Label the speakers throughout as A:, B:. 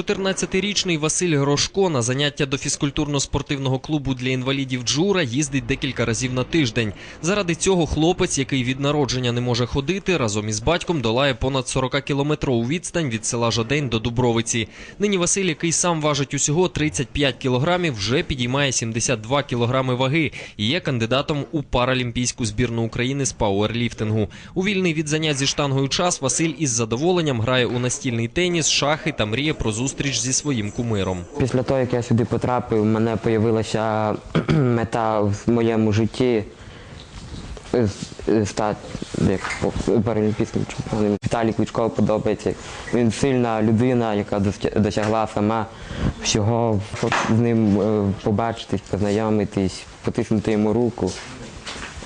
A: 14-річний Василь Грошко на заняття до фізкультурно-спортивного клубу для інвалідів Джура їздить декілька разів на тиждень. Заради цього хлопець, який від народження не може ходити, разом із батьком долає понад 40-кілометрову відстань від села Жодень до Дубровиці. Нині Василь, який сам важить усього 35 кілограмів, вже підіймає 72 кілограми ваги і є кандидатом у паралімпійську збірну України з пауерліфтингу. У вільний від занять зі штангою час Василь із задоволенням грає у настільний теніс, шахи та мріє про зустріч зі своїм кумиром.
B: Після того, як я сюди потрапив, у мене з'явилася мета в моєму житті стати паралімпійським чемпіоном. Віталій Кличко подобається. Він сильна людина, яка досяг- досягла сама всього. З ним е, побачитись, познайомитись, потиснути йому руку.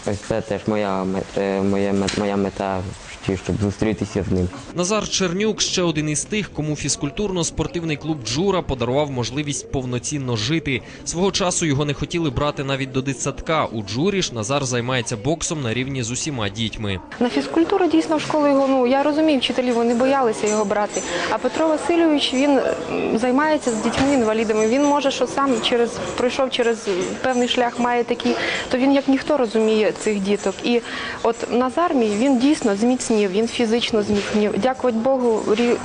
B: Ось це теж моя, е, моя, моя мета в житті, щоб зустрітися з ним.
A: Назар Чернюк ще один із тих, кому фізкультурно-спортивний клуб Джура подарував можливість повноцінно жити. Свого часу його не хотіли брати навіть до дитсадка. У Джурі ж Назар займається боксом на рівні з усіма дітьми.
C: На фізкультуру дійсно в школу його, ну я розумію, вчителі вони боялися його брати. А Петро Васильович він займається з дітьми-інвалідами. Він може, що сам через пройшов через певний шлях, має такі, то він як ніхто розуміє цих діток. І от Назар мій він дійсно зміцнів, він фізично зміцнів. Дякувати Богу, е,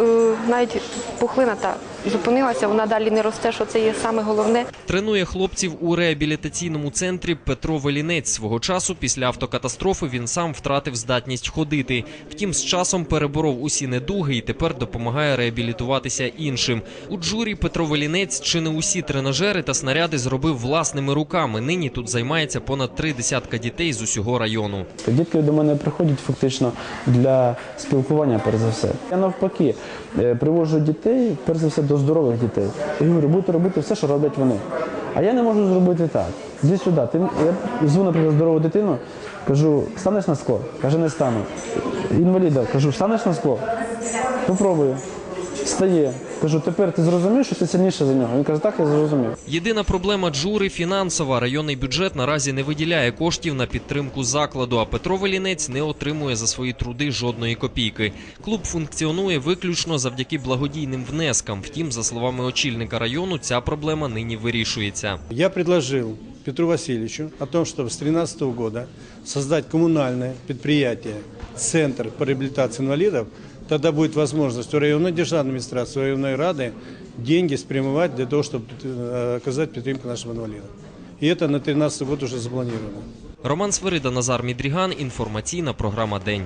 C: навіть пухлина та зупинилася, вона далі не росте, що це є саме головне.
A: Тренує хлопців у реабілітаційному центрі Петро Велінець. Свого часу після автокатастрофи він сам втратив здатність ходити. Втім, з часом переборов усі недуги і тепер допомагає реабілітуватися іншим. У джурі Петро Велінець чи не усі тренажери та снаряди зробив власними руками. Нині тут займається понад три десятка дітей з усього району.
D: Дітки до мене приходять фактично для спілкування, перш за все. Я навпаки е, приводжу дітей, перш за все, до здорових дітей. І говорю, будете робити все, що роблять вони. А я не можу зробити так. Іди сюди. Ти, я зву, наприклад, здорову дитину, кажу, станеш на скло? Каже, не стану. Інваліда, кажу, станеш на скло? Попробую. Стає. Кажу, тепер ти зрозумів, що ти сильніше за нього. Він каже, так, я зрозумів.
A: Єдина проблема джури фінансова. Районний бюджет наразі не виділяє коштів на підтримку закладу. А Петро Велінець не отримує за свої труди жодної копійки. Клуб функціонує виключно завдяки благодійним внескам. Втім, за словами очільника району, ця проблема нині вирішується.
E: Я предложил Петру Васильевичу о том, чтобы с 2013 года создать коммунальное предприятие, центр по реабилитации инвалидов. Тогда будет возможность у районной державной администрации, у районной рады деньги спрямовать для того, чтобы э, оказать поддержку нашим инвалидам. И это на 2013 год уже запланировано.
A: Роман Свирида, Назар Мідріган. Інформаційна програма День.